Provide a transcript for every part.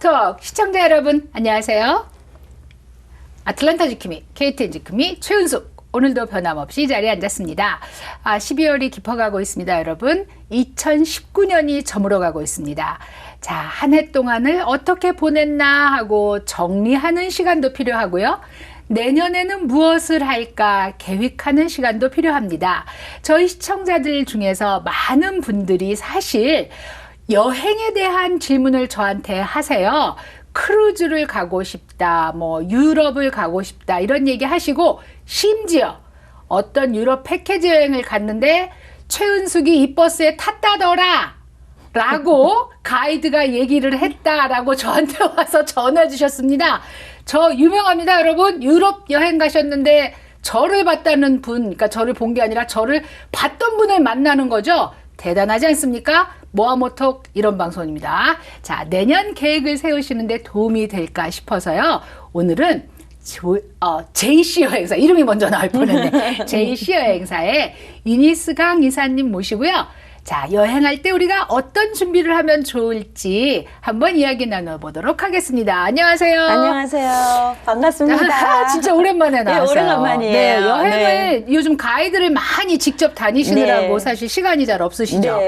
톡톡 시청자 여러분 안녕하세요. 아틀란타 지킴이 KTN 지킴이 최은숙 오늘도 변함없이 이 자리에 앉았습니다. 아, 12월이 깊어가고 있습니다, 여러분. 2019년이 저물어가고 있습니다. 자, 한 해 동안을 어떻게 보냈나 하고 정리하는 시간도 필요하고요. 내년에는 무엇을 할까 계획하는 시간도 필요합니다. 저희 시청자들 중에서 많은 분들이 사실 여행에 대한 질문을 저한테 하세요. 크루즈를 가고 싶다, 뭐 유럽을 가고 싶다 이런 얘기 하시고 심지어 어떤 유럽 패키지 여행을 갔는데 최은숙이 이 버스에 탔다더라. 라고 가이드가 얘기를 했다라고 저한테 와서 전화 주셨습니다. 저 유명합니다, 여러분. 유럽 여행 가셨는데 저를 봤다는 분, 그러니까 저를 본 게 아니라 저를 봤던 분을 만나는 거죠. 대단하지 않습니까? 모아모톡 이런 방송입니다. 자, 내년 계획을 세우시는데 도움이 될까 싶어서요. 오늘은 조, 어, JC 여행사, 이름이 먼저 나올 뻔했네. JC 여행사의 유니스강 이사님 모시고요. 자, 여행할 때 우리가 어떤 준비를 하면 좋을지 한번 이야기 나눠보도록 하겠습니다. 안녕하세요. 안녕하세요. 반갑습니다. 아, 진짜 오랜만에 나왔어요. 네, 오래간만이에요. 네, 여행을 네. 요즘 가이드를 많이 직접 다니시느라고 네. 사실 시간이 잘 없으시죠?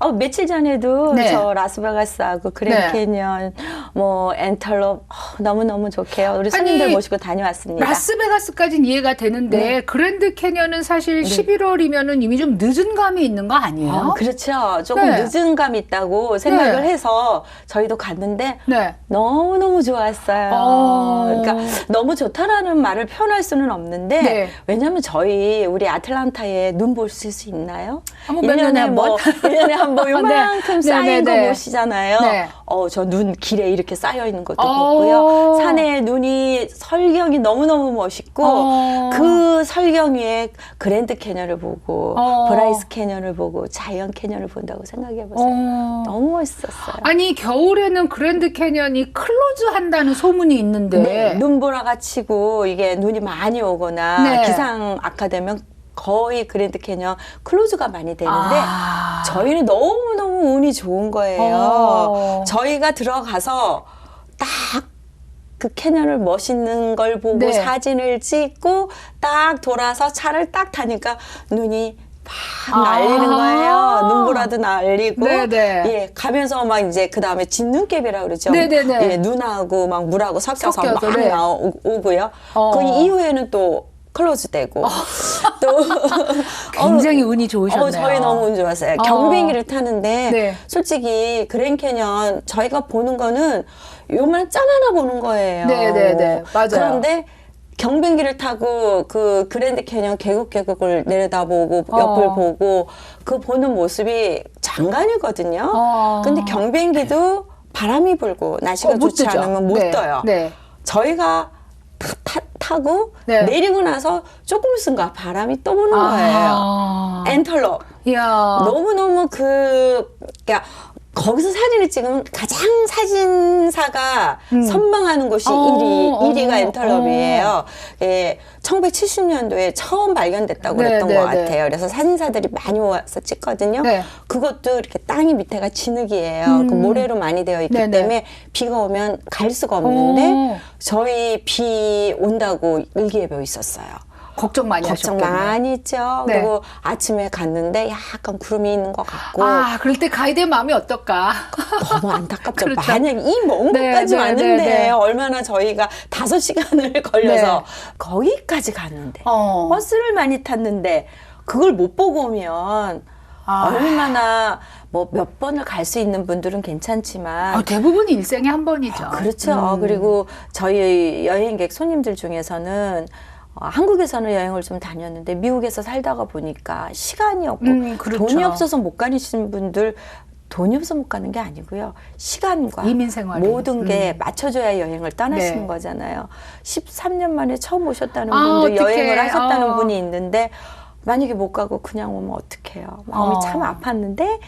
네. 어, 며칠 전에도 네. 저 라스베가스하고 그랜드 캐니언, 뭐 엔털롭 어, 너무 너무 좋게요. 우리 손님들 아니, 모시고 다녀왔습니다. 라스베가스까지는 이해가 되는데 네. 그랜드 캐년은 사실 11월이면은 이미 좀 늦은 감이 있는 거 아니에요? 어, 그렇죠. 조금 네. 늦은 감이 있다고 생각을 네. 해서 저희도 갔는데 네. 너무 너무 좋았어요. 어. 그러니까 너무 좋다라는 말을 표현할 수는 없는데 네. 왜냐면 저희 우리 아틀란타에 눈 볼 수 있나요? 한번 몇 년에 한 번? 뭐 1년에 한 번 요만큼 네. 쌓인 네, 네, 거 네. 보시잖아요. 네. 어, 저 눈 길에 이렇게 쌓여 있는 것도 어. 보고요. 산에 눈이 설경이 너무너무 멋있고 어. 그 설경 위에 그랜드 캐년을 보고 어. 브라이스 캐년을 보고 자이언 캐년을 본다고 생각해 보세요. 어. 너무 멋있었어요. 아니 겨울에는 그랜드 캐년이 클로즈 한다는 소문이 있는데 네, 눈보라가 치고 이게 눈이 많이 오거나 네. 기상 악화되면 거의 그랜드 캐년 클로즈가 많이 되는데 아. 저희는 너무너무 운이 좋은 거예요. 어. 저희가 들어가서 딱 그 캐년을 멋있는 걸 보고 네. 사진을 찍고 딱 돌아서 차를 딱 타니까 눈이 팍 아. 날리는 거예요. 눈보라도 날리고. 네네. 예, 가면서 막 이제 그 다음에 진눈깨비라 그러죠. 네네네. 예, 눈하고 막 물하고 섞여서 섞여서, 막 네. 나오고요. 어. 그 이후에는 또 클로즈 되고 또 굉장히 어, 운이 좋으셨네요. 어, 저희 너무 운 좋았어요. 어. 경비행기를 타는데 네. 솔직히 그랜캐년 저희가 보는 거는 요만 짠 하나 보는 거예요. 네네네. 맞아요. 그런데 경비행기를 타고 그 그랜드 캐년 계곡 계곡을 내려다보고 옆을 어. 보고 그 보는 모습이 장관이거든요. 어. 근데 경비행기도 바람이 불고 날씨가 어, 못 좋지 뜨죠. 않으면 못 네. 떠요. 네. 저희가 타, 타, 타고 네. 내리고 나서 조금 있으니까 바람이 또 부는 아. 거예요. 이야. 너무너무 그, 그니까, 거기서 사진을 찍으면 가장 사진사가 선망하는 곳이 음. 어, 1위, 어, 1위가 엔털럽이에요. 어. 예, 1970년도에 처음 발견됐다고 네, 그랬던 네, 것 네. 같아요. 그래서 사진사들이 많이 와서 찍거든요. 네. 그것도 이렇게 땅이 밑에가 진흙이에요. 그 음. 모래로 많이 되어 있기 네, 네. 때문에 비가 오면 갈 수가 없는데 어. 저희 비 온다고 일기예보 있었어요. 걱정 많이 걱정 하셨겠네. 많이 했죠. 네. 그리고 아침에 갔는데 약간 구름이 있는 것 같고 아, 그럴 때 가이드의 마음이 어떨까? 너무 안타깝죠. 그렇죠. 만약 이먼 네, 곳까지 네, 왔는데 네, 네. 얼마나 저희가 다섯 시간을 걸려서 네. 거기까지 갔는데 어. 버스를 많이 탔는데 그걸 못 보고 오면 아. 얼마나 뭐 몇 번을 갈 수 있는 분들은 괜찮지만 아, 대부분 일생에 한 번이죠. 그렇죠. 음. 그리고 저희 여행객 손님들 중에서는 어, 한국에서는 여행을 좀 다녔는데 미국에서 살다가 보니까 시간이 없고 음, 그렇죠. 돈이 없어서 못 가시는 분들 돈이 없어 못 가는 게 아니고요. 시간과. 모든 게 음. 맞춰줘야 여행을 떠나시는 네. 거잖아요. 13년 만에 처음 오셨다는 아, 분들, 어떡해. 여행을 하셨다는 어. 분이 있는데 만약에 못 가고 그냥 오면 어떡해요. 마음이 어. 참 아팠는데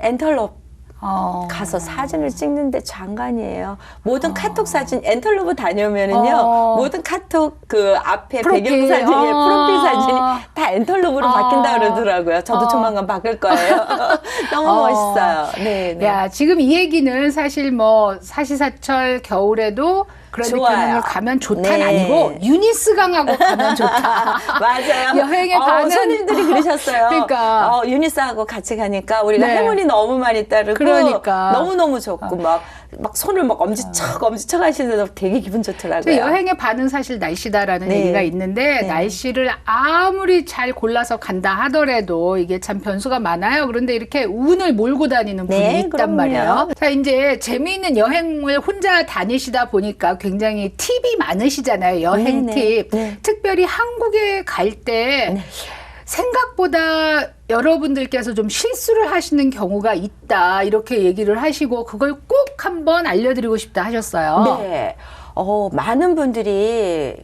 엔털럽 어. 가서 사진을 찍는데 장관이에요. 모든 카톡 사진 엔털로브 다녀오면은요. 어. 모든 카톡 그 앞에 프로필. 배경 사진이 어. 프로필 사진이 다 엔털로브로 어. 바뀐다 그러더라고요. 저도 어. 조만간 바꿀 거예요. 너무 어. 멋있어요. 네, 네. 야, 지금 이 얘기는 사실 뭐 사시사철 겨울에도 그런 좋아요. 가면 좋다는 네. 아니고 유니스 강하고 가면 좋다. 맞아요. 여행의 어, 반은- 손님들이 그러셨어요. 그러니까. 어, 유니스하고 같이 가니까 우리가 네. 행운이 너무 많이 따르고 그러니까. 너무 너무 좋고 막 막 손을 막 엄지척 엄지척 하시는데 되게 기분 좋더라고요. 여행의 반은 사실 날씨다라는 네. 얘기가 있는데 네. 날씨를 아무리 잘 골라서 간다 하더라도 이게 참 변수가 많아요. 그런데 이렇게 운을 몰고 다니는 분이 네, 있단 그럼요. 말이에요. 자, 이제 재미있는 여행을 혼자 다니시다 보니까 굉장히 팁이 많으시잖아요. 여행 네, 네. 팁. 네. 특별히 한국에 갈때 네. 생각보다 여러분들께서 좀 실수를 하시는 경우가 있다. 이렇게 얘기를 하시고 그걸 꼭 한번 알려드리고 싶다 하셨어요. 네. 어, 많은 분들이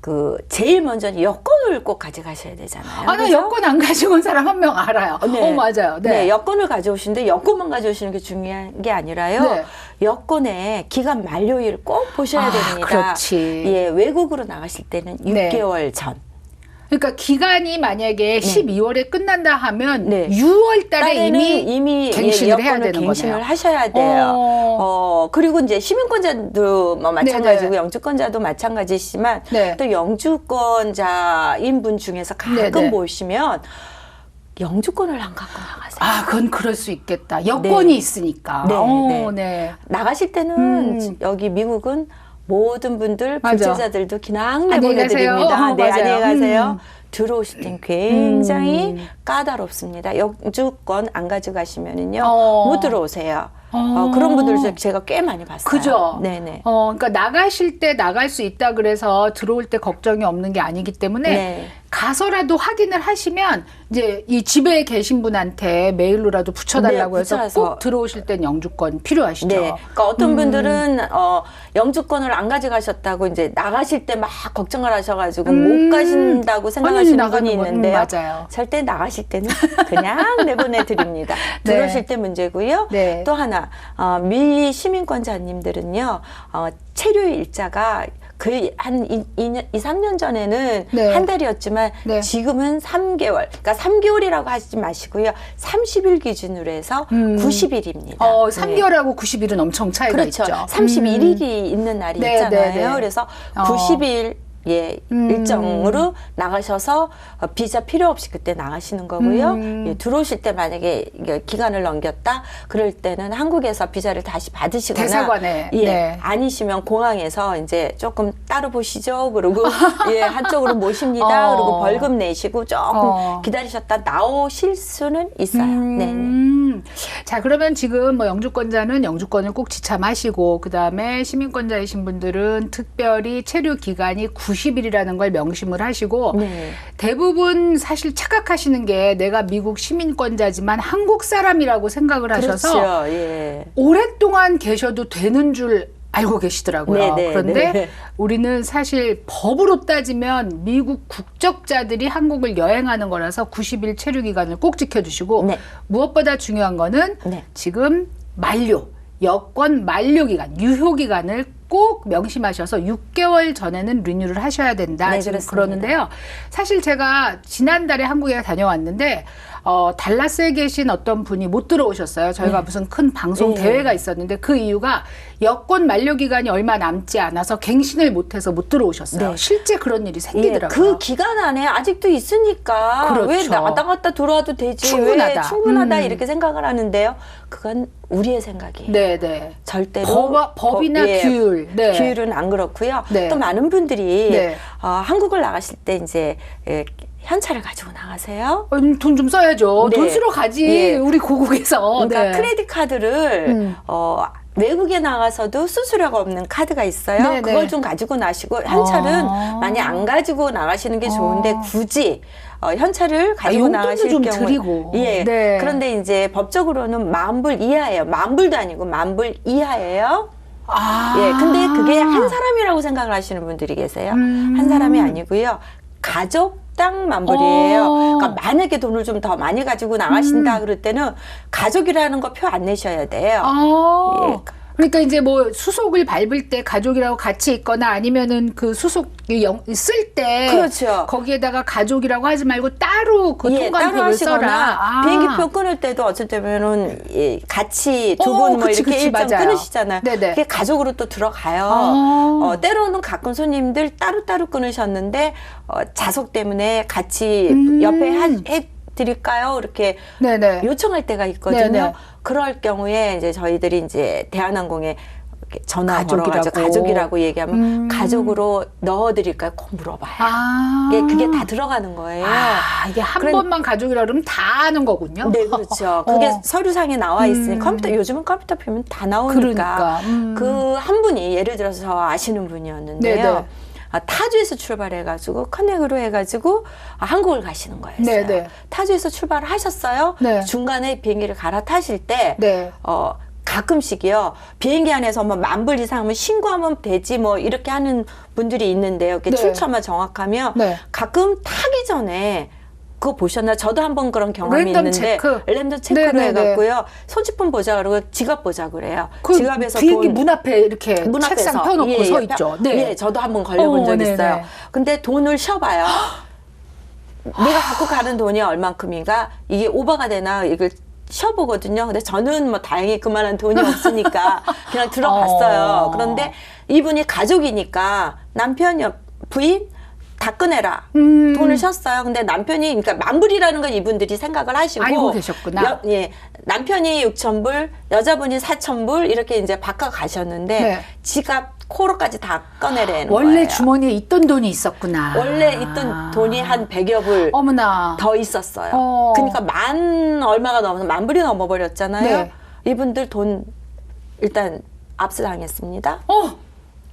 그 제일 먼저 여권을 꼭 가져가셔야 되잖아요. 아, 나 그죠? 여권 안 가지고 온 사람 한 명 알아요. 네. 어, 맞아요. 네. 네. 여권을 가져오시는데 여권만 가져오시는 게 중요한 게 아니라요. 네. 여권의 기간 만료일을 꼭 보셔야 아, 됩니다. 그렇지. 예, 외국으로 나가실 때는 네. 6개월 전. 그러니까 기간이 만약에 12월에 끝난다 하면 네. 6월 달에 이미, 이미 갱신을 예, 해야 되는 갱신을 거네요. 하셔야 돼요. 어. 어, 그리고 이제 시민권자도 뭐 마찬가지고 네네. 영주권자도 마찬가지지만 네. 또 영주권자인 분 중에서 가끔 네네. 보시면 영주권을 안 갖고 나가세요. 아, 그건 그럴 수 있겠다. 여권이 네. 있으니까. 네, 어, 네. 네. 나가실 때는 음. 여기 미국은 모든 분들 안녕히 가세요. 내보내드립니다. 어, 네, 맞아요. 안녕히 가세요. 음. 들어오실 땐 굉장히 음. 까다롭습니다. 영주권 안 가져가시면은요 어. 못 들어오세요. 어. 어, 그런 분들 제가 꽤 많이 봤어요. 그죠? 네네. 어, 그러니까 나가실 때 나갈 수 있다 그래서 들어올 때 걱정이 없는 게 아니기 때문에 네. 가서라도 확인을 하시면 이제 이 집에 계신 분한테 메일로라도 붙여달라고 네, 해서 붙여서. 꼭 들어오실 땐 영주권 필요하시죠. 네. 그러니까 어떤 음. 분들은 어, 영주권을 안 가져가셨다고 이제 나가실 때 막 걱정을 하셔가지고 음. 못 가신다고 생각하시는 분이 건, 음, 있는데요. 맞아요. 절대 나가실 때는 그냥 내보내 드립니다. 네. 들어오실 때 문제고요. 네. 또 하나 어, 미 시민권자님들은요 어, 체류 일자가 그한 2년, 2, 3년 전에는 네. 한 달이었지만 네. 지금은 3개월. 그러니까 3개월이라고 하지 마시고요. 30일 기준으로 해서 음. 90일입니다. 어, 3개월하고 90일은 엄청 차이가 그렇죠. 있죠. 31일이 있는 날이 네, 있잖아요. 네, 네. 그래서 어. 90일 예, 음. 일정으로 나가셔서 어, 비자 필요 없이 그때 나가시는 거고요. 음. 예, 들어오실 때 만약에 기간을 넘겼다 그럴 때는 한국에서 비자를 다시 받으시거나 대사관에, 예, 네. 아니시면 공항에서 이제 조금 따로 보시죠. 그러고 예, 한쪽으로 모십니다. 어. 그리고 벌금 내시고 조금 어. 기다리셨다 나오실 수는 있어요. 네. 네. 음. 자, 그러면 지금 뭐 영주권자는 영주권을 꼭 지참하시고, 그 다음에 시민권자이신 분들은 특별히 체류 기간이 90일이라는 걸 명심을 하시고, 네. 대부분 사실 착각하시는 게 내가 미국 시민권자지만 한국 사람이라고 생각을 하셔서 그렇죠. 예. 오랫동안 계셔도 되는 줄 알고 계시더라고요. 네, 네, 그런데 네. 우리는 사실 법으로 따지면 미국 국적자들이 한국을 여행하는 거라서 90일 체류 기간을 꼭 지켜주시고 네. 무엇보다 중요한 거는 네. 지금 만료 여권 만료 기간 유효 기간을 꼭 명심하셔서 6개월 전에는 리뉴를 하셔야 된다. 네, 지금 그렇습니다. 그러는데요. 사실 제가 지난달에 한국에 다녀왔는데 어, 달라스에 계신 어떤 분이 못 들어오셨어요. 저희가 무슨 큰 방송 네. 대회가 있었는데 그 이유가 여권 만료 기간이 얼마 남지 않아서 갱신을 못해서 못 들어오셨어요. 네. 실제 그런 일이 예, 생기더라고요. 그 기간 안에 아직도 있으니까 그렇죠. 왜 나갔다 갔다 들어와도 되지 충분하다. 왜 충분하다 음. 이렇게 생각을 하는데요. 그건 우리의 생각이에요. 네, 네. 절대로 법, 법이나 법- 예, 규율. 네. 규율은 안 그렇고요. 네. 또 많은 분들이 네. 어, 한국을 나가실 때 이제 예, 현찰을 가지고 나가세요. 돈 좀 써야죠. 네. 돈 쓰러 가지. 예. 우리 고국에서. 그러니까 네. 크레딧 카드를 음. 어, 외국에 나가서도 수수료가 없는 카드가 있어요. 네, 그걸 네. 좀 가지고 나시고 현찰은 아. 많이 안 가지고 나가시는 게 좋은데 아. 굳이 어, 현찰을 가지고 용돈도 나가실 좀 경우 드리고. 예. 네. 그런데 이제 법적으로는 만불 이하예요. 만불도 아니고 만불 이하예요. 아. 예. 근데 그게 한 사람이라고 생각을 하시는 분들이 계세요. 음. 한 사람이 아니고요. 가족 식당 만불이에요. 어. 그러니까 만약에 돈을 좀 더 많이 가지고 음. 나가신다 그럴 때는 가족이라는 거 표 안 내셔야 돼요. 아. 예. 그러니까 이제 뭐 수속을 밟을 때 가족이라고 같이 있거나 아니면은 그 수속 쓸 때 그렇죠. 거기에다가 가족이라고 하지 말고 따로 그 예, 따로 통관표를 써라. 하시거나 아. 비행기표 끊을 때도 어쩔 때면은 예, 같이 두 어, 분뭐 그치, 이렇게 그치, 일정 맞아요. 끊으시잖아요. 네네. 그게 가족으로 또 들어가요. 아. 어, 때로는 가끔 손님들 따로따로 끊으셨는데 어, 자석 때문에 같이 음. 옆에 한, 해 드릴까요? 이렇게 네네. 요청할 때가 있거든요. 네네. 그럴 경우에 이제 저희들이 이제 대한항공에 전화 가족이라고. 걸어가지고 가족이라고 얘기하면 음. 가족으로 넣어드릴까요? 꼭 물어봐요. 아. 이게 그게 다 들어가는 거예요. 아, 이게 한 그래- 번만 가족이라 그러면 다 아는 거군요. 네, 그렇죠. 그게 어. 서류상에 나와 있으니 음. 컴퓨터 요즘은 컴퓨터 보면 다 나오니까 그러니까. 음. 그한 분이 예를 들어서 저 아시는 분이었는데요. 네네. 아, 타주에서 출발해가지고 커넥으로 해가지고 아, 한국을 가시는 거였어요. 네네. 타주에서 출발을 하셨어요. 네. 중간에 비행기를 갈아타실 때 네. 어, 가끔씩이요. 비행기 안에서 뭐 만불 이상이면 신고하면 되지 뭐 이렇게 하는 분들이 있는데요. 이렇게 네. 출처만 정확하면 네. 가끔 타기 전에 그거 보셨나? 저도 한 번 그런 경험이 랜덤 있는데 체크. 랜덤 체크를 네네네. 해갖고요. 소지품 보자 그러고 지갑 보자 그래요. 그 지갑에서 비행기 돈문 앞에 이렇게 문 책상 앞에서 펴놓고 예, 서 예, 있죠. 펴- 네. 예, 저도 한 번 걸려본 어, 적 네네. 있어요. 근데 돈을 쉬어봐요. 내가 갖고 가는 돈이 얼만큼인가 이게 오버가 되나 이걸 쉬어보거든요. 근데 저는 뭐 다행히 그만한 돈이 없으니까 그냥 들어갔어요. 어. 그런데 이분이 가족이니까 남편 옆 부인 다 꺼내라. 음. 돈을 쉬었어요. 근데 남편이 그러니까 만 불이라는 걸 이분들이 생각을 하시고 알고 계셨구나. 여- 예. 남편이 6천 불, 여자분이 4천 불 이렇게 이제 바꿔 가셨는데 네. 지갑 코로까지 다 꺼내라는 원래 거예요. 주머니에 있던 돈이 있었구나. 원래 있던 돈이 한 100여 불 어머나. 더 있었어요. 어. 그러니까 만 얼마가 넘어서 만 불이 넘어 버렸잖아요. 네. 이분들 돈 일단 압수당했습니다. 어.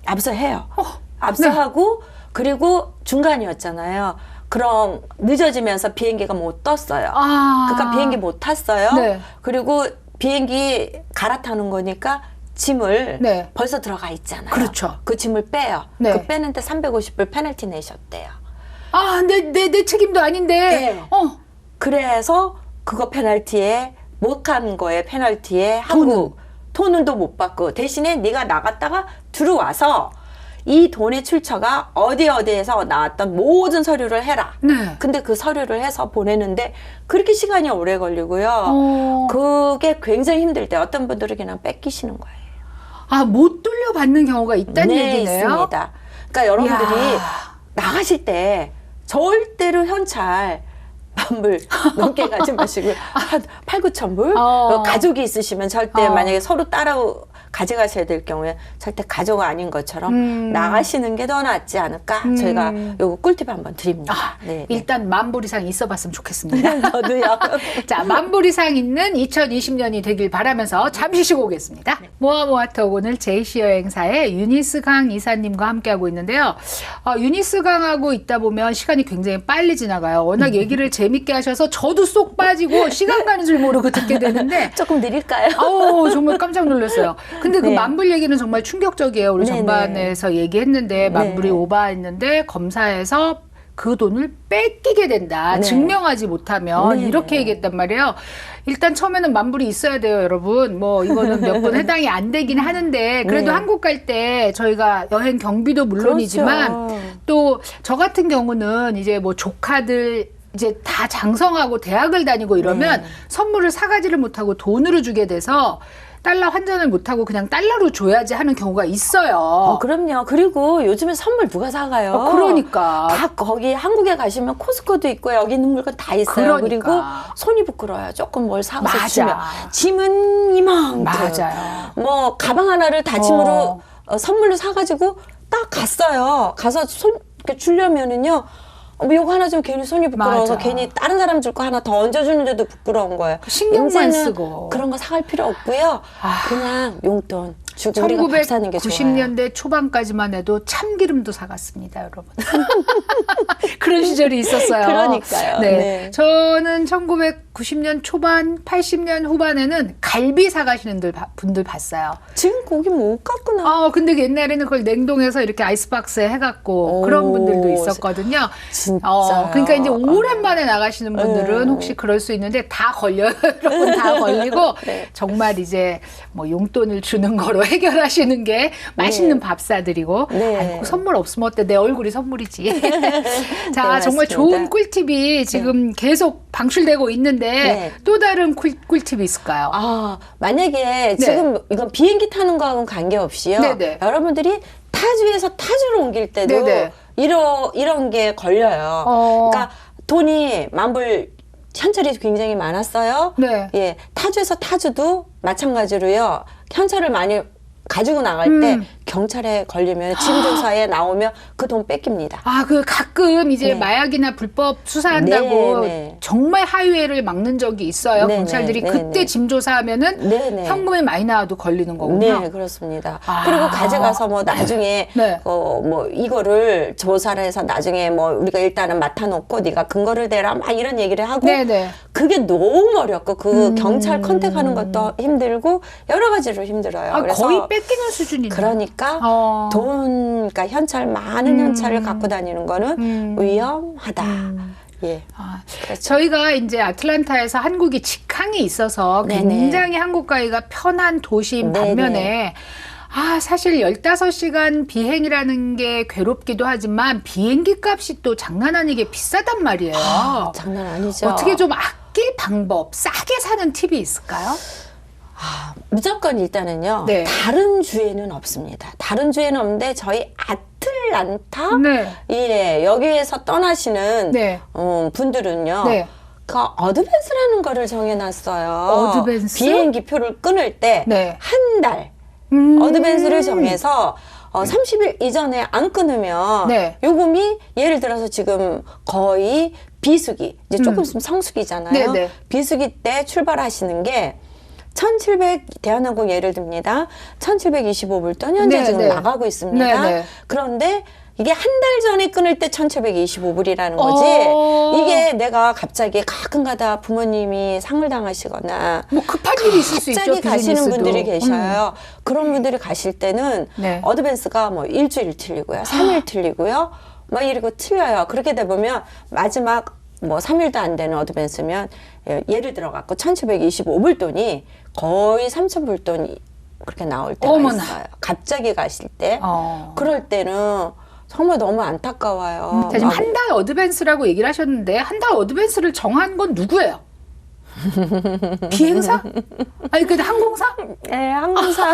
압수해요. 어. 압수하고 그리고 중간이었잖아요. 그럼 늦어지면서 비행기가 못 떴어요. 아. 그러니까 비행기 못 탔어요. 네. 그리고 비행기 갈아타는 거니까 짐을 네. 벌써 들어가 있잖아요. 그렇죠. 그 짐을 빼요. 네. 그 빼는데 350불 페널티 내셨대요. 아, 내, 내, 내 책임도 아닌데. 네. 어. 그래서 그거 페널티에 못한 거에 페널티에 한국 돈은 또 못 받고 대신에 네가 나갔다가 들어와서 이 돈의 출처가 어디 어디에서 나왔던 모든 서류를 해라. 네. 근데 그 서류를 해서 보내는데 그렇게 시간이 오래 걸리고요. 어. 그게 굉장히 힘들 때 어떤 분들은 그냥 뺏기시는 거예요. 아, 못 돌려받는 경우가 있다는 네, 얘기네요. 있습니다. 그러니까 여러분들이 이야. 나가실 때 절대로 현찰 만불 넘게 가지 마시고 한 8, 9천 불 어. 가족이 있으시면 절대 어. 만약에 서로 따라 가져가셔야 될 경우에 절대 가족 아닌 것처럼 음. 나가시는 게 더 낫지 않을까 음. 저희가 요거 꿀팁 한번 드립니다. 아, 네. 일단 만불 이상 있어봤으면 좋겠습니다. 저도요. 자, 만불 이상 있는 2020년이 되길 바라면서 잠시 쉬고 오겠습니다. 모아모아톡 오늘 JC 여행사의 유니스 강 이사님과 함께하고 있는데요. 어, 유니스 강하고 있다 보면 시간이 굉장히 빨리 지나가요. 워낙 얘기를 재밌게 하셔서 저도 쏙 빠지고 시간 가는 줄 모르고 듣게 되는데 조금 느릴까요? 아우 정말 깜짝 놀랐어요. 근데 그 네. 만불 얘기는 정말 충격적이에요. 우리. 전반에서 얘기했는데 만불이 네. 오바했는데 검사에서 그 돈을 뺏기게 된다. 네. 증명하지 못하면 네네. 이렇게 얘기했단 말이에요. 일단 처음에는 만불이 있어야 돼요, 여러분. 뭐 이거는 몇분 해당이 안 되긴 하는데 그래도 네. 한국 갈 때 저희가 여행 경비도 물론이지만 그렇죠. 또저 같은 경우는 이제 뭐 조카들 이제 다 장성하고 대학을 다니고 이러면 네. 선물을 사가지를 못하고 돈으로 주게 돼서 달러 환전을 못하고 그냥 달러로 줘야지 하는 경우가 있어요. 어, 그럼요. 그리고 요즘에 선물 누가 사가요? 어, 그러니까. 다 거기 한국에 가시면 코스코도 있고 여기 있는 물건 다 있어요. 그러니까. 그리고 손이 부끄러워요. 조금 뭘 사서 맞아. 주면 짐은 이만큼. 맞아요. 뭐 가방 하나를 다 짐으로 어. 어, 선물로 사가지고 딱 갔어요. 가서 손 이렇게 주려면은요. 어, 뭐 요거 하나 좀 괜히 손이 부끄러워서 맞아. 괜히 다른 사람 줄 거 하나 더 얹어주는데도 부끄러운 거예요. 신경만 쓰고. 그런 거 사갈 필요 없고요. 아. 그냥 용돈 주고 우리가 밥 사는 게 좋아요. 1990년대 초반까지만 해도 참기름도 사갔습니다, 여러분. 그런 시절이 있었어요. 그러니까요. 네. 네. 저는 1990년 초반, 80년 후반에는 갈비 사가시는 들- 분들 봤어요. 지금 고기 못 갖구나. 어, 근데 옛날에는 그걸 냉동해서 이렇게 아이스박스에 해갖고 오, 그런 분들도 있었거든요. 진짜요? 어, 그러니까 이제 오랜만에 나가시는 분들은 음. 혹시 그럴 수 있는데 다 걸려요. 여러분 다 걸리고 네. 정말 이제 뭐 용돈을 주는 거로 해결하시는 게 맛있는 밥 사드리고 네. 아이고, 선물 없으면 어때? 내 얼굴이 선물이지. 자, 네, 정말. 좋은 꿀팁이 지금 계속 방출되고 있는데 네. 또 다른 꿀, 꿀팁이 있을까요? 아, 만약에 지금 이건 비행기 타는 거하고는 관계없이요. 네네. 여러분들이 타주에서 타주로 옮길 때도 네네. 이런 이런 게 걸려요. 어. 그러니까 돈이 만불 현찰이 굉장히 많았어요. 네. 예, 타주에서 타주도 마찬가지로요. 현찰을 많이 가지고 나갈 음. 때 경찰에 걸리면 짐 조사에 나오면 그 돈 뺏깁니다. 아, 그 가끔 이제 네. 마약이나 불법 수사한다고 네, 네. 정말 하이웨이를 막는 적이 있어요. 네, 경찰들이 네, 그때 네. 짐 조사하면은 네, 네. 현금이 많이 나와도 걸리는 거군요. 네, 그렇습니다. 아. 그리고 가져가서 뭐 나중에 네. 어, 뭐 이거를 조사를 해서 나중에 뭐 우리가 일단은 맡아놓고 네가 근거를 대라 막 이런 얘기를 하고 네, 네. 그게 너무 어렵고 그 음. 경찰 컨택하는 것도 힘들고 여러 가지로 힘들어요. 아, 그래서 거의 뺏기는 수준이네요. 그러니까 어. 돈, 그러니까 현찰 많은 음. 현찰을 갖고 다니는 거는 음. 위험하다. 음. 예. 아, 그렇죠. 저희가 이제 아틀란타에서 한국이 직항이 있어서 네네. 굉장히 한국 가기가 편한 도시인 네네. 반면에 아, 사실 15시간 비행이라는 게 괴롭기도 하지만 비행기 값이 또 장난 아니게 비싸단 말이에요. 아, 장난 아니죠. 어떻게 좀 아낄 방법, 싸게 사는 팁이 있을까요? 아, 무조건 일단은요. 네. 다른 주에는 없습니다. 다른 주에는 없는데 저희 아틀란타 네. 예 여기에서 떠나시는 네. 어, 분들은요. 네. 그 어드밴스라는 거를 정해놨어요. 어드밴스? 비행기 표를 끊을 때한 네. 달 음. 어드밴스를 정해서 어, 30일 이전에 안 끊으면 네. 요금이 예를 들어서 지금 거의 비수기 이제 조금 음. 있으면 성수기잖아요. 네네. 비수기 때 출발하시는 게 1700 대한항공 예를 듭니다. 1725불 현재 네, 지금 네. 나가고 있습니다. 네, 네. 그런데 이게 한 달 전에 끊을 때 1725불이라는 거지. 어. 이게 내가 갑자기 가끔가다 부모님이 상을 당하시거나 뭐 급한 일이 있을 수 있죠. 갑자기 가시는 비즈니스도. 분들이 음. 계셔요. 그런 분들이 가실 때는 네. 어드밴스가 뭐 일주일 틀리고요. 삼일 틀리고요. 막 이러고 틀려요. 그렇게 돼 보면 마지막 뭐 3일도 안 되는 어드밴스면 예, 예를 들어 갖고 1725불 돈이 거의 3000불 돈이 그렇게 나올 때가 어머나. 있어요. 갑자기 가실 때. 어. 그럴 때는 정말 너무 안타까워요. 자, 지금 막한달 어드밴스라고 얘기를 하셨는데 한 달 어드밴스를 정한 건 누구예요? 비행사? 아니 근데 항공사? 네, 항공사에서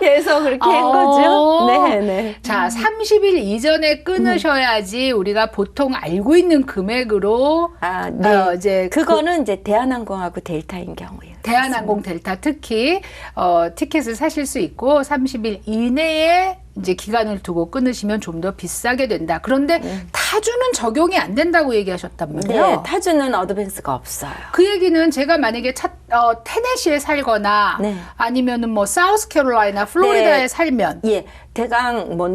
그렇게 한 어. 거죠. 네, 네. 자, 30일 이전에 끊으셔야지 우리가 보통 알고 있는 금액으로 아, 네. 어, 이제 그거는 이제 대한항공하고 델타인 경우예요. 대한항공 델타 특히 어, 티켓을 사실 수 있고 30일 이내에 이제 기간을 두고 끊으시면 좀 더 비싸게 된다. 그런데 타주는 적용이 안 된다고 얘기하셨단 말이에요. 네, 타주는 어드밴스가 없어요. 그 얘기는 제가 만약에 차, 어, 테네시에 살거나 네. 아니면은 뭐 사우스캐롤라이나 플로리다에 네. 살면 예, 대강 뭐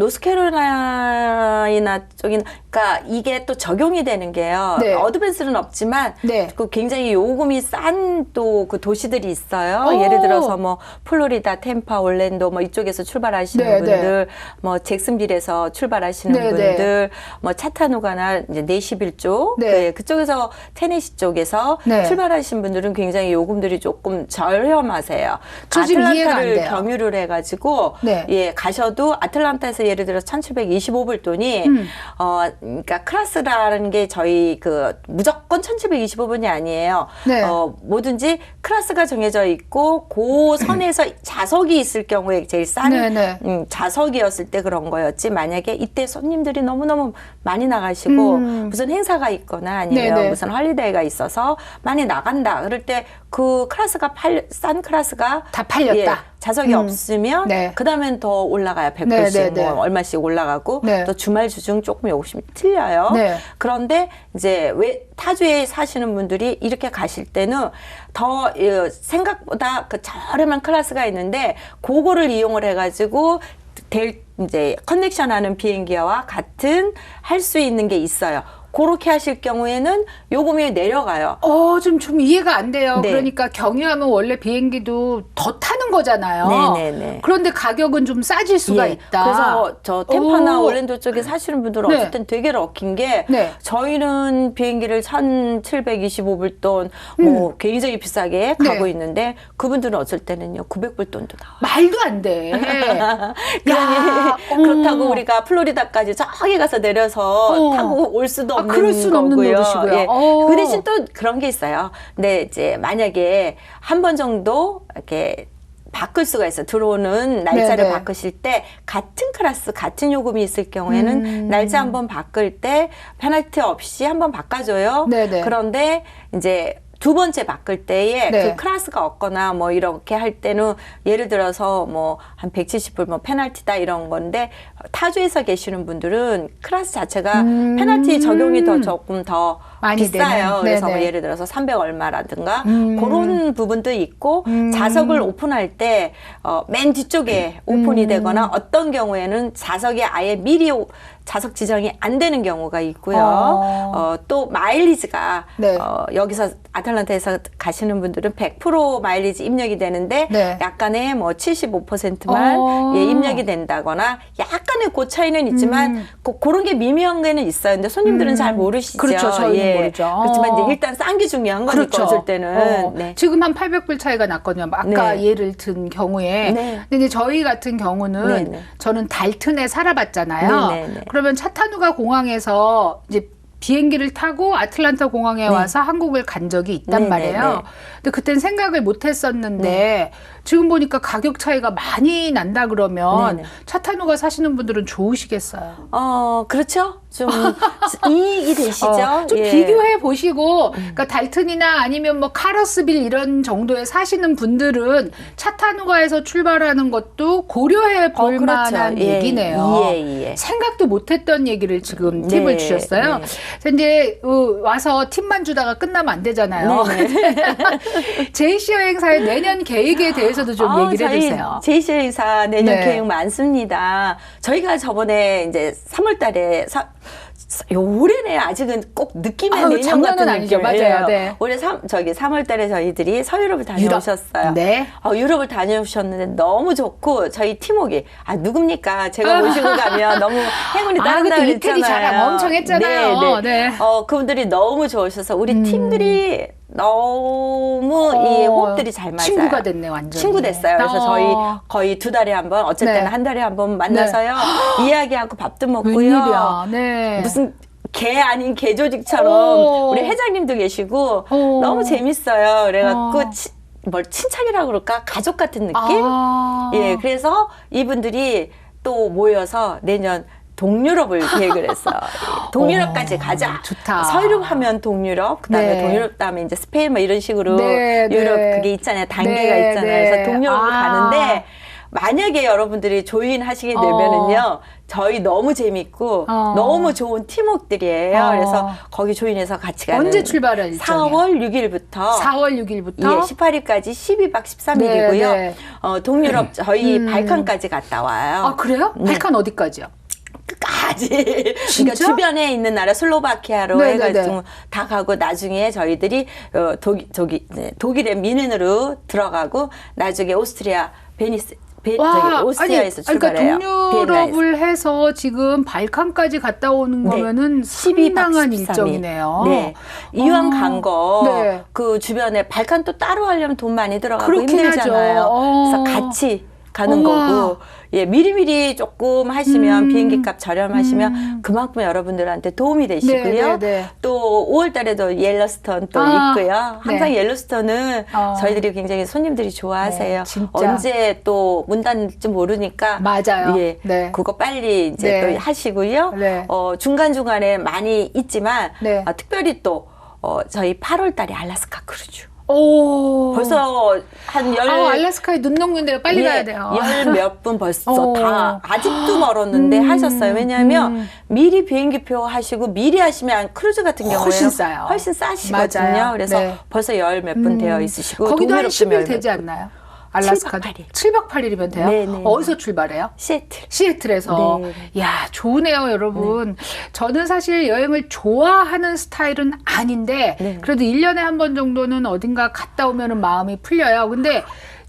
노스캐롤라이나 쪽이나 그러니까 이게 또 적용이 되는 게요. 네. 어드밴스는 없지만 네. 그 굉장히 요금이 싼 또 그 도시들이 있어요. 오. 예를 들어서 뭐 플로리다, 템파, 올랜도 뭐 이쪽에서 출발하시는 네, 분들, 뭐 잭슨빌에서 출발하시는 네, 분들, 뭐 차타누가나 이제 네시빌 쪽, 네. 네, 그쪽에서 테네시 쪽에서 네. 출발하신 분들은 굉장히 요금들이 조금 저렴하세요. 저 지금 이해가 안 아틀란타를 돼요. 경유를 해가지고 네. 예 가셔도 아틀란타에서 예를 들어 1,725불 돈이 음. 어 그러니까 클래스라는 게 저희 그 무조건 1,725불이 아니에요. 네. 어 뭐든지 클래스가 정해져 있고 그 선에서 좌석이 있을 경우에 제일 싼 네, 네. 음, 좌석이 었을 때 그런 거였지 만약에 이때 손님들이 너무 너무 많이 나가시고 음. 무슨 행사가 있거나 아니면 네네. 무슨 할리데이가 있어서 많이 나간다. 그럴 때 그 클래스가 팔, 싼 클래스가 다 팔렸다. 예, 좌석이 음. 없으면 네. 그 다음엔 더 올라가요. 100불씩 네네네. 뭐 얼마씩 올라가고 네. 또 주말 주중 조금 욕심이 틀려요. 네. 그런데 이제 왜 타주에 사시는 분들이 이렇게 가실 때는 더 어, 생각보다 그 저렴한 클래스가 있는데 그거를 이용을 해가지고 될 이제 커넥션하는 비행기와 같은 할 수 있는 게 있어요. 그렇게 하실 경우에는 요금이 내려가요. 어, 좀, 좀 이해가 안 돼요. 네. 그러니까 경유하면 원래 비행기도 더 타는 거잖아요. 네네네. 그런데 가격은 좀 싸질 수가 예, 있다. 그래서 저 템파나 오. 올랜도 쪽에 사시는 분들은 네. 어쨌든 되게 럭킨 게 네. 저희는 비행기를 1,725불 돈, 뭐 굉장히 비싸게 네. 가고 있는데 그분들은 어쩔 때는요 900불 돈도 나와요. 말도 안 돼. 야, 그러니 그렇다고 어머. 우리가 플로리다까지 저기 가서 내려서 어. 타고 올 수도 아, 없는 그럴 수는 없는 거고요. 노릇이고요. 예. 어. 그 대신 또 그런 게 있어요. 근데 이제 만약에 한 번 정도 이렇게 바꿀 수가 있어. 요 들어오는 날짜를 네네. 바꾸실 때 같은 클래스, 같은 요금이 있을 경우에는 음. 날짜 한번 바꿀 때 페널티 없이 한번 바꿔줘요. 네네. 그런데 이제 두 번째 바꿀 때에 네. 그 클래스가 없거나 뭐 이렇게 할 때는 예를 들어서 뭐 한 170불 뭐 페널티다 이런 건데 타주에서 계시는 분들은 클래스 자체가 음. 페널티 적용이 더 조금 더 비싸요. 되는. 그래서 뭐. 예를 들어서 300 얼마라든가 음. 그런 부분도 있고 음. 좌석을 오픈할 때 어, 맨 뒤쪽에 오픈이 음. 되거나 어떤 경우에는 좌석이 아예 미리 오- 좌석 지정이 안 되는 경우가 있고요. 어. 어, 또 마일리지가 네. 어, 여기서 아틀란타에서 가시는 분들은 100% 마일리지 입력이 되는데 네. 약간의 뭐 75%만 어. 예, 입력이 된다거나 약간 의그 차이는 있지만 음. 그, 그런 게 미묘한 게는 있어요. 근데 손님들은 음. 잘 모르시죠. 그렇죠. 저희는 모르죠. 그렇지만 이제 어. 일단 싼 게 중요한 거니까 그렇죠. 어쩔 때는 어, 네. 지금 한 800불 차이가 났거든요. 아까 네. 예를 든 경우에. 네. 근데 이제 저희 같은 경우는 네, 네. 저는 달튼에 살아봤잖아요. 네. 그러면 차타누가 공항에서 이제 비행기를 타고 아틀란타 공항에 와서 한국을 간 적이 있단 네, 말이에요. 네, 네. 근데 그땐 생각을 못 했었는데 지금 보니까 가격 차이가 많이 난다 그러면 네, 네. 차타누가 사시는 분들은 좋으시겠어요. 어 그렇죠. 좀 이익이 되시죠. 어, 좀 예. 비교해 보시고, 그러니까 달튼이나 아니면 뭐 카러스빌 이런 정도에 사시는 분들은 차타누가에서 출발하는 것도 고려해 볼 어, 그렇죠. 만한 예, 얘기네요. 예, 예. 생각도 못했던 얘기를 지금 네, 팁을 주셨어요. 네. 이제 어, 와서 팁만 주다가 끝나면 안 되잖아요. 네, 제이씨 여행사의 내년 계획에 대해서도 좀 아, 얘기를 해주세요. 제이시 행사 내년 네. 계획 많습니다. 저희가 저번에 이제 3월달에 사, 요 올해는 아직은 꼭 느낌의 내년 장난은 같은 아니죠. 느낌이에요. 맞아요. 네. 올해 3, 저기 3월달에 저희들이 서유럽을 다녀오셨어요. 네. 어, 유럽을 다녀오셨는데 너무 좋고 저희 팀워크 아 누굽니까 제가 모시고 가면 너무 행운이 아, 따른다 이태리 그랬잖아요. 자랑 엄청 했잖아요. 네, 네. 네. 어 그분들이 너무 좋으셔서 우리 음. 팀들이 너무 이 어, 호흡들이 잘 맞아요. 친구가 됐네, 완전히. 친구 됐어요. 그래서 어. 저희 거의 두 달에 한 번, 어쨌든 네. 한 달에 한 번 만나서요. 이야기하고 밥도 먹고요. 웬일이야. 네. 무슨 개 아닌 개 조직처럼 오. 우리 회장님도 계시고 오. 너무 재밌어요. 그래갖고 어. 치- 뭘 친척이라고 그럴까 가족 같은 느낌? 아. 예, 그래서 이분들이 또 모여서 내년 동유럽을 계획을 했어요. 동유럽까지 어, 가자. 좋다. 서유럽 하면 동유럽, 그다음에 네. 동유럽 다음에 이제 스페인 뭐 이런 식으로 네, 유럽 네. 그게 있잖아요. 단계가 네, 있잖아요. 네. 그래서 동유럽을 아. 가는데 만약에 여러분들이 조인 하시게 어. 되면은요. 저희 너무 재밌고 어. 너무 좋은 팀웍들이에요. 어. 그래서 거기 조인해서 같이 가는 언제 일정이에요? 4월 6일부터 4월 6일부터 예, 18일까지 12박 13일이고요. 네, 네. 어, 동유럽 저희 음. 발칸까지 갔다 와요. 아 그래요? 네. 발칸 어디까지요? 진짜? 그러니까 주변에 있는 나라 슬로바키아로 네, 네, 해가지고 다 가고 나중에 저희들이 어, 독일, 독일, 네, 독일의 미넨으로 들어가고 나중에 오스트리아 베니스 베, 저기 오스트리아에서 아니, 그러니까 출발해요. 비엔나에서. 동유럽을 해서 지금 발칸까지 갔다 오는 네. 거면은 12박 상당한 13일. 일정이네요. 네. 이왕 어. 간 거, 네. 그 주변에 발칸 또 따로 하려면 돈 많이 들어가고 힘들잖아요. 어. 그래서 같이 가는 우와. 거고 예 미리미리 조금 하시면 음. 비행기 값 저렴하시면 음. 그만큼 여러분들한테 도움이 되시고요. 네, 네, 네. 또 5월 달에도 옐로스톤 또 아, 있고요. 항상 네. 옐로스톤은 어. 저희들이 굉장히 손님들이 좋아하세요. 네. 언제 또 문 닫을지 모르니까 맞아요. 예, 네. 그거 빨리 이제 네. 또 하시고요. 네. 어, 중간 중간에 많이 있지만 네. 아, 특별히 또 어, 저희 8월 달에 알라스카 크루즈. 오. 벌써 한 열. 아, 알래스카에 눈 녹는데요. 빨리 가야 돼요. 열 몇 분 벌써 어. 다 아직도 멀었는데 음, 하셨어요. 왜냐하면 음. 미리 비행기표 하시고 미리 하시면 크루즈 같은 경우에 훨씬 싸요. 훨씬 싸시거든요. 맞아요. 그래서 네. 벌써 열 몇분 음. 되어 있으시고 거기도 한 동유럽 10일 열 되지. 않나요? 알라스카 7박 8일. 7박 8일이면 돼요? 네, 네, 어디서 출발해요? 시애틀. 시애틀에서. 네. 야, 좋으네요, 여러분. 저는 사실 여행을 좋아하는 스타일은 아닌데, 네. 그래도 1년에 한 번 정도는 어딘가 갔다 오면 마음이 풀려요. 근데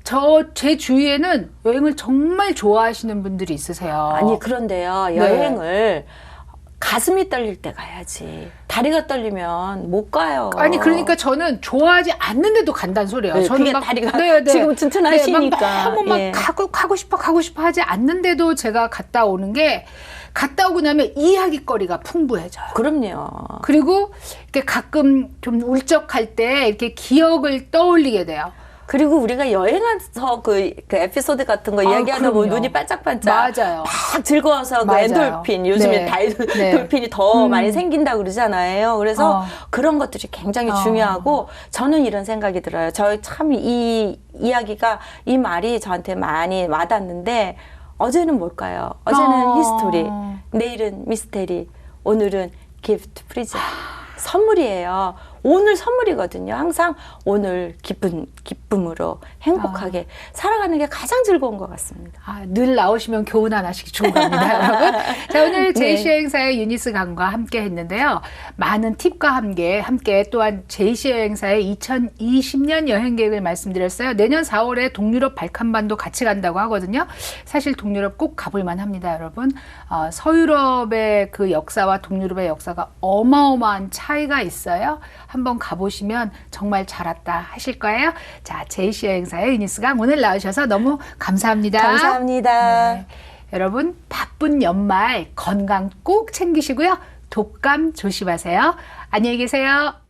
저, 제 주위에는 여행을 정말 좋아하시는 분들이 있으세요. 아니 그런데요 네. 여행을 가슴이 떨릴 때 가야지 다리가 떨리면 못 가요. 아니 그러니까 저는 좋아하지 않는데도 간다는 소리예요. 네, 저는 그게 다리가 네, 지금 튼튼하시니까. 네, 막 너무 막 예. 가고 가고 싶어 가고 싶어 하지 않는데도 제가 갔다 오는 게 갔다 오고 나면 이야기거리가 풍부해져요. 그럼요. 그리고 이렇게 가끔 좀 울적할 때 이렇게 기억을 떠올리게 돼요. 그리고 우리가 여행해서 그, 그 에피소드 같은 거 아, 이야기하다 보면. 눈이 반짝반짝 맞아요. 막 즐거워서 그 맞아요. 엔돌핀 요즘에 네. 다이 네. 돌핀이 더 음. 많이 생긴다 그러잖아요. 그래서 어. 그런 것들이 굉장히 어. 중요하고 저는 이런 생각이 들어요. 저 참 이 이야기가 이 말이 저한테 많이 와닿는데 어제는 뭘까요? 어제는 어. 히스토리, 내일은 미스테리, 오늘은 기프트 프리즈. 선물이에요. 오늘 선물이거든요. 항상 오늘 기쁜 기쁨으로 행복하게 살아가는 게 가장 즐거운 것 같습니다. 아, 늘 나오시면 교훈 하나씩 주고 갑니다, 여러분. 자, 오늘 네. 제이시 여행사의 유니스 강과 함께 했는데요. 많은 팁과 함께, 함께 또한 제이시 여행사의 2020년 여행 계획을 말씀드렸어요. 내년 4월에 동유럽 발칸반도 같이 간다고 하거든요. 사실 동유럽 꼭 가볼만 합니다, 여러분. 어, 서유럽의 그 역사와 동유럽의 역사가 어마어마한 차이가 있어요. 한번 가보시면 정말 잘 왔다 하실 거예요. 자, 제이시 여행사의 유니스 강 오늘 나오셔서 너무 감사합니다. 감사합니다. 네. 여러분 바쁜 연말 건강 꼭 챙기시고요. 독감 조심하세요. 안녕히 계세요.